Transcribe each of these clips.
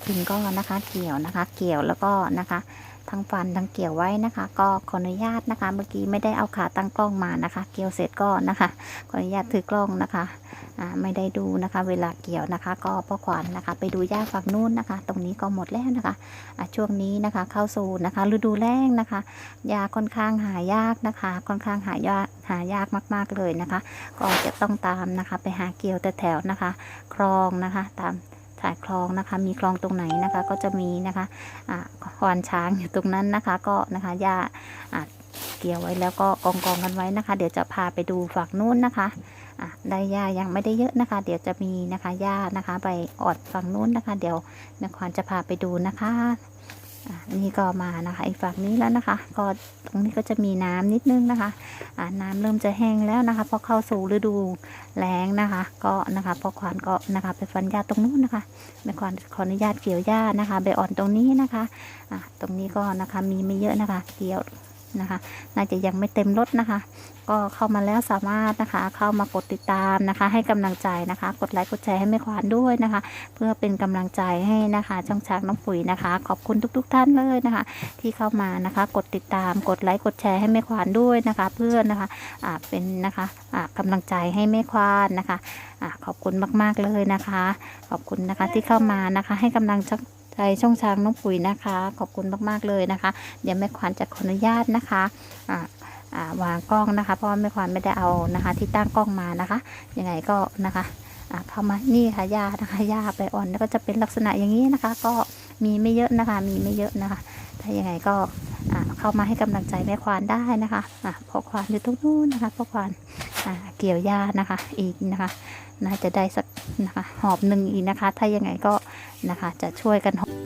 อะมาถึงก็นะคะเกี่ยวนะคะเกี่ยวแล้วก็นะคะทั้งฟันทั้งเกี่ยวไว้นะคะ ก็ขออนุญาตนะคะ เมื่อกี้ไม่ได้เอาขาตั้งกล้องมานะคะ เกี่ยวเสร็จก็นะคะขออนุญาตถือกล้องนะคะไม่ได้ดูนะคะ เวลาเกี่ยวนะคะ ก็พ่อขวัญนะคะ ไปดูหญ้าฝั่งนู้นนะคะ ตรงนี้ก็หมดแล้วนะคะะช่วงนี้นะคะเข้าสู่นะคะฤดูแล้งนะคะหญ้าค่อนข้างหายากนะคะ ค่อนข้างหายากหายากมาก ๆเลยนะคะ ก็จะต้องตามนะคะ ไปหาเกี่ยวแต่แถวนะคะ คลองนะคะ ตาม สายคลองนะคะ มีคลองตรงไหนนะคะ ก็จะมีนะคะอ่าควานช้างอยู่ตรงนั้นนะคะก็นะคะหญ้าเกี่ยวไว้แล้วก็กองกองกันไว้นะคะ เดี๋ยวจะพาไปดูฝั่งนู้นนะคะได้หญ้ายังไม่ได้เยอะนะคะ เดี๋ยวจะมีนะคะหญ้านะคะ ไปออดฝั่งนู้นนะคะ เดี๋ยวนครจะพาไปดูนะคะ นี่ก็มานะคะอีกฝั่งนี้แล้วนะคะ ก็ตรงนี้ก็จะมีน้ำนิดนึงนะคะอ่าน้ำเริ่มจะแห้งแล้วนะคะเพราะเข้าสู่ฤดูแรงนะคะ ก็นะคะพอควานก็นะคะไปฟันหญ้าตรงนู้นนะคะแม่ควานขออนุญาตเกี่ยวหญ้านะคะใบอ่อนตรงนี้นะคะอะตรงนี้ก็นะคะมีไม่เยอะนะคะ เกี่ยวนะคะ น่าจะยังไม่เต็มรถนะคะ ก็เข้ามาแล้วสามารถนะคะ เข้ามากดติดตามนะคะ ให้กำลังใจนะคะ กดไลค์กดแชร์ให้แม่ควานด้วยนะคะ เพื่อเป็นกำลังใจให้นะคะช่องช้างน้องปุ๋ยนะคะ ขอบคุณทุก ๆ ท่านเลยนะคะ ที่เข้ามานะคะ กดติดตามกดไลค์กดแชร์ให้แม่ควานด้วยนะคะ เพื่อนนะคะอ่าเป็นนะคะอ่ากำลังใจให้แม่ควานนะคะอ่าขอบคุณมากๆเลยนะคะ ขอบคุณนะคะที่เข้ามานะคะ ให้กำลังใจช่องช้างน้องปุ๋ยนะคะ ขอบคุณมาก ๆ เลยนะคะ เดี๋ยวแม่ควานจะขออนุญาตนะคะอ่า วางกล้องนะคะ เพราะแม่ควานไม่ได้เอานะคะ ที่ตั้งกล้องมานะคะ ยังไงก็นะคะเข้ามานี่ค่ะหญ้านะคะหญ้าใบอ่อนแล้วก็จะเป็นลักษณะอย่างนี้นะคะ ก็มีไม่เยอะนะคะ มีไม่เยอะนะคะ ถ้ายังไงก็เข้ามาให้กำลังใจแม่ควานได้นะคะอ่าพ่อควานอยู่ตรงนู้นนะคะพ่อควานเกี่ยวหญ้านะคะ อีกนะคะ น่าจะได้สักนะคะหอบหนึ่งอีกนะคะ ถ้ายังไงก็นะคะจะช่วยกันหอบ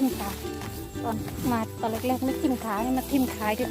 ทิ่มขาตอนมาตอนแรกๆไม่ทิ่มขานี่มาทิ่มขาด้วย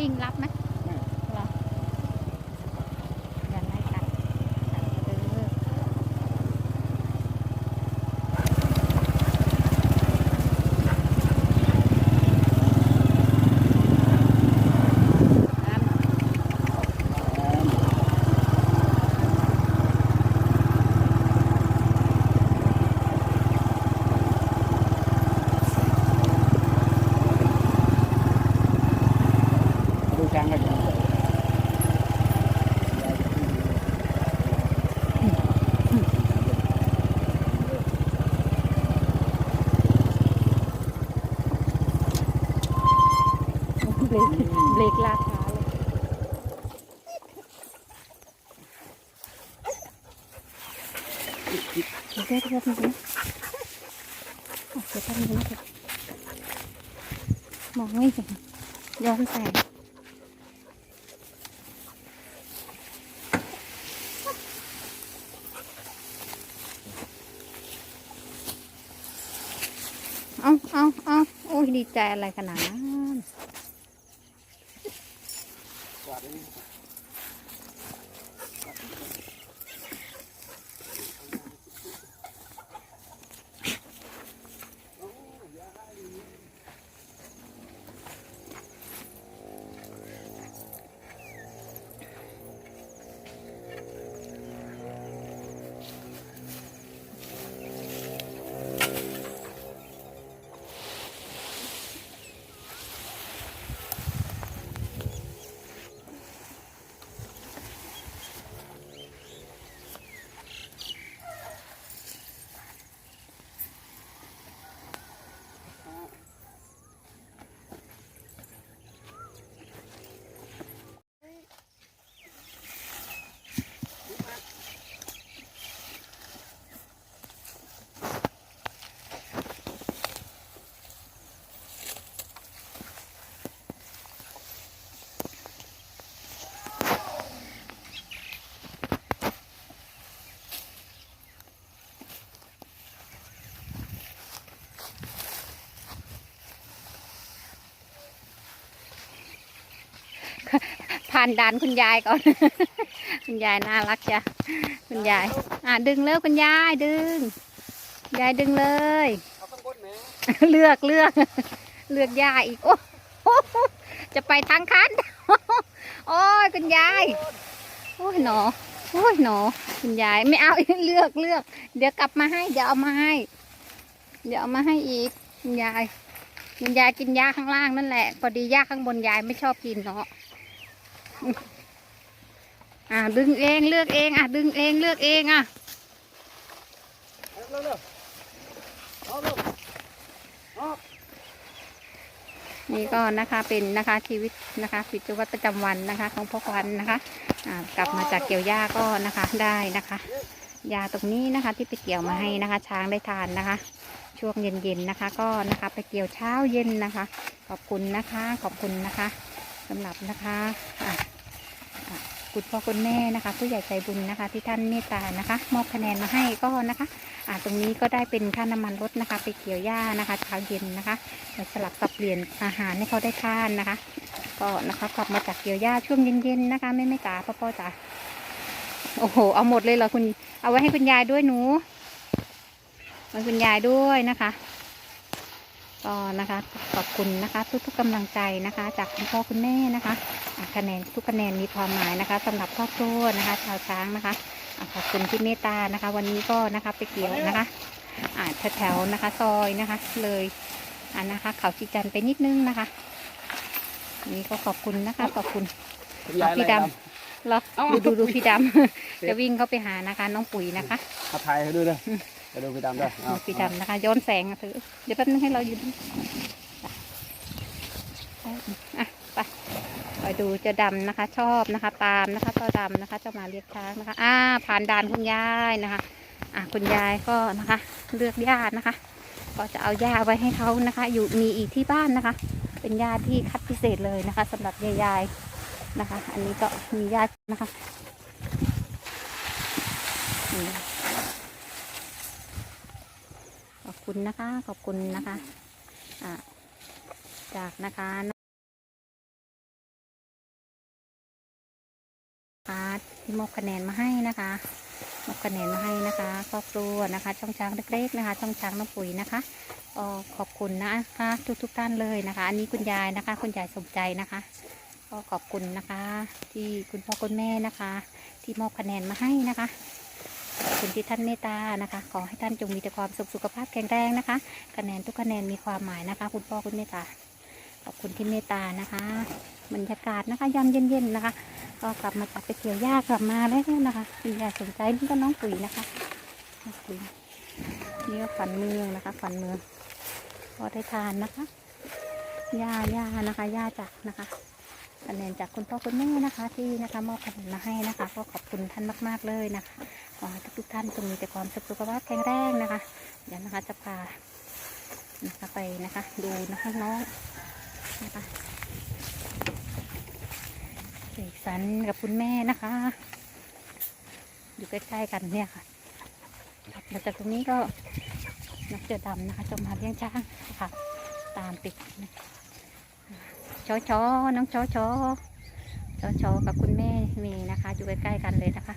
วิ่งรับไหม ไม่ เหรออย่าไล่กัดกัดก็เด้อน้ำ ดูช้างก็จะ เบรกเบรกลากขาเลย เดี๋ยวเดี๋ยวเดี๋ยวเดี๋ยวเดี๋ยวเอาเดี๋ยวทำนี้เถอะมองไม่เห็นย้อนแสงเอาเอาเอาโอ้ยดีใจอะไรขนาดนั้น ผ่านด่านคุณยายก่อน คุณยายน่ารักจ้ะคุณยาย อะดึงเลยคุณยายดึง ยายดึงเลย เอาข้างบนแหมเลือกเลือก เลือกยาอีกโอ้โหจะไปทางคันโอ้ยคุณยายโอ้ยหนอโอ้ยหนอคุณยายไม่เอาเลือกเลือก เดี๋ยวกลับมาให้เดี๋ยวเอามาให้ เดี๋ยวเอามาให้อีกคุณยายคุณยายกินยาข้างล่างนั่นแหละพอดียาข้างบนยายไม่ชอบกินเนาะ อะดึงเองเลือกเองอะดึงเองเลือกเองอะนี่ก็นะคะเป็นนะคะชีวิตนะคะกิจวัตรประจำวันนะคะ ของพ่อควันนะคะอ่ากลับมาจากเกี่ยวหญ้าก็นะคะได้นะคะยาตรงนี้นะคะ ที่ไปเกี่ยวมาให้นะคะ ช้างได้ทานนะคะ ช่วงเย็นๆนะคะ ก็นะคะไปเกี่ยวเช้าเย็นนะคะ ขอบคุณนะคะ ขอบคุณนะคะสำหรับนะคะอะอะ คุณพ่อคุณแม่นะคะ ผู้ใหญ่ใจบุญนะคะ ที่ท่านเมตตานะคะ มอบคะแนนมาให้ก็นะคะอ่าตรงนี้ก็ได้เป็นค่าน้ำมันรถนะคะ ไปเกี่ยวหญ้านะคะเช้าเย็นนะคะสลับสับเปลี่ยนอาหารให้เขาได้ทานนะคะ ก็นะคะกลับมาจากเกี่ยวหญ้าช่วงเย็นๆนะคะแม่ไม่จ๋าพ่อพ่อจ๋าโอ้โห เอาหมดเลยเหรอคุณ เอาไว้ให้คุณยายด้วยหนูไว้คุณยายด้วยนะคะ ก็นะคะขอบคุณนะคะทุกๆกำลังใจนะคะ จากคุณพ่อคุณแม่นะคะอะคะแนนทุกคะแนนมีความหมายนะคะสำหรับครอบครัวนะคะ ชาวช้างนะคะอะขอบคุณที่เมตตานะคะ วันนี้ก็นะคะไปเกี่ยวนะคะอ่าแถวๆนะคะซอยนะคะ เลยอ่านะคะ เขาจิจันทร์ไปนิดนึงนะคะอันนี้ก็ขอบคุณนะคะ ขอบคุณคุณยายพี่อะไรดดเห รอเอ้าดูดูดูพี่ดำ จะวิ่งเข้าไปหานะคะ น้องปุ๋ยนะคะำเอาถ่ายให้ดูเลยไปดูพี่ดำด้วยเอาพี่ดำนะคะ ย้อนแสงอะเถอะเดี๋ยวแป๊บนึงให้เราอยู่ดูอะไปไปดูเจะดำนะคะ ชอบนะคะตามนะคะตัวดำนะคะจะมาเรียกช้างนะคะ อ่า ผ่านด่านคุณยายนะคะ อะคุณยายก็นะคะ เลือกญาตินะคะขก็จะเอาหญ้าไว้ให้เขานะคะ อยู่มีอีกที่บ้านนะคะ เป็นหญ้าที่คัดพิเศษเลยนะคะสำหรับยายๆ นะคะ อันนี้ก็มีหญ้านะคะขอบคุณนะคะ ขอบคุณนะคะจากนะคะนะคะที่มอบคะแนนมาให้นะคะมอบคะแนนมาให้นะคะครอบครัวนะคะ ช่องช้างเล็กๆนะคะช่องช้างน้ำปุ๋ยนะคะขอบคุณนะคะทุกทุกๆท่านเลยนะคะ อันนี้คุณยายนะคะ คุณยายสมใจนะคะ ก็ขอบคุณนะคะ ที่คุณพ่อคุณแม่นะคะ ที่มอบคะแนนมาให้นะคะขอบคุณที่ท่านเมตตานะคะ ขอให้ท่านจงมีแต่ความสุขสุขภาพแข็งแรงนะคะ คะแนนทุกคะแนนมีความหมายนะคะ คุณพ่อคุณเมตตาขอบคุณที่เมตตานะคะบรรยากาศนะคะยามเย็นๆนะคะ ก็กลับมาจากไปเกี่ยวหญ้ากลับมาแล้วนะคะคุณยายสนใจนี่ก็น้องปุ๋ยนะคะน้องปุ๋ยนี่ก็ฝันเมืองนะคะฝันเมืองพอได้ทานนะคะย่าย่านะคะย่าจากนะคะ คะแนนจากคุณพ่อคุณแม่นะคะ ที่นะคะมอบคะแนนมาให้นะคะ ก็ขอบคุณท่านมาก ๆเลยนะคะขอให้ทุกท่านจงมีแต่ความสุขสุขภาพแข็งแรงนะคะ เดี๋ยวนะคะจะพานะคะไปนะคะดูนะคะน้องนะคะเสกสรรกับคุณแม่นะคะ อยู่ใกล้ๆกันเนี่ยค่ะถัดมาจากตรงนี้ก็นักเสือดำนะคะจะมาเลี้ยงช้างค่ะ ตามติดนะคะ ชอชอน้องชอชอชอชอกับคุณแม่มย์นะคะ อยู่ใกล้ๆกันเลยนะคะ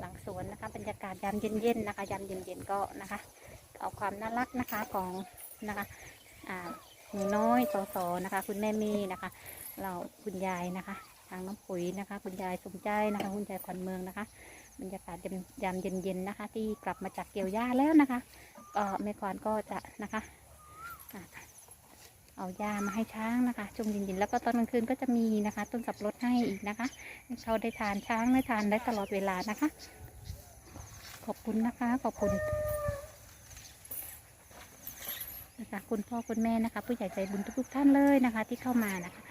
หลังสวนนะคะบรรยากาศยามเย็นๆนะคะยามเย็นๆก็นะคะ เอาความน่ารักนะคะของนะคะอ่าหนูน้อยสอสอนะคะ คุณแม่มย์นะคะ เราคุณยายนะคะ ทางน้องปุ๋ยนะคะ คุณยายสมใจนะคะ คุณยายขวัญเมืองนะคะ บรรยากาศยามยามเย็นๆนะคะ ที่กลับมาจากเกี่ยวหญ้าแล้วนะคะก็แม่ควานก็จะนะคะ เอายามาให้ช้างนะคะช่วงเย็นๆแล้วก็ตอนกลางคืนก็จะมีนะคะ ต้นสับปะรดให้อีกนะคะให้เขาได้ทานช้างได้ทานได้ตลอดเวลานะคะ ขอบคุณนะคะ ขอบคุณ นะคะคุณพ่อคุณแม่นะคะ ผู้ใหญ่ใจบุญทุกๆท่านเลยนะคะ ที่เข้ามานะคะ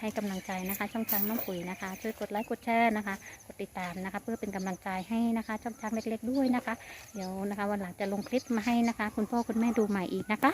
ให้กำลังใจนะคะ ช่องทางน้องปุ๋ยนะคะ ช่วยกดไลค์กดแชร์นะคะ กดติดตามนะคะ เพื่อเป็นกำลังใจให้นะคะ ช่องทางเล็ก ๆ ด้วยนะคะ เดี๋ยวนะคะวันหลังจะลงคลิปมาให้นะคะ คุณพ่อคุณแม่ดูใหม่อีกนะคะ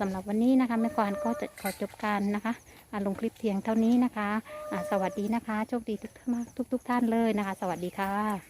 สำหรับวันนี้นะคะแม่กวานก็จะขอจบการนะคะลงคลิปเพียงเท่านี้นะคะ สวัสดีนะคะ โชคดีทุกท่านทุกทุกๆท่านเลยนะคะ สวัสดีค่ะ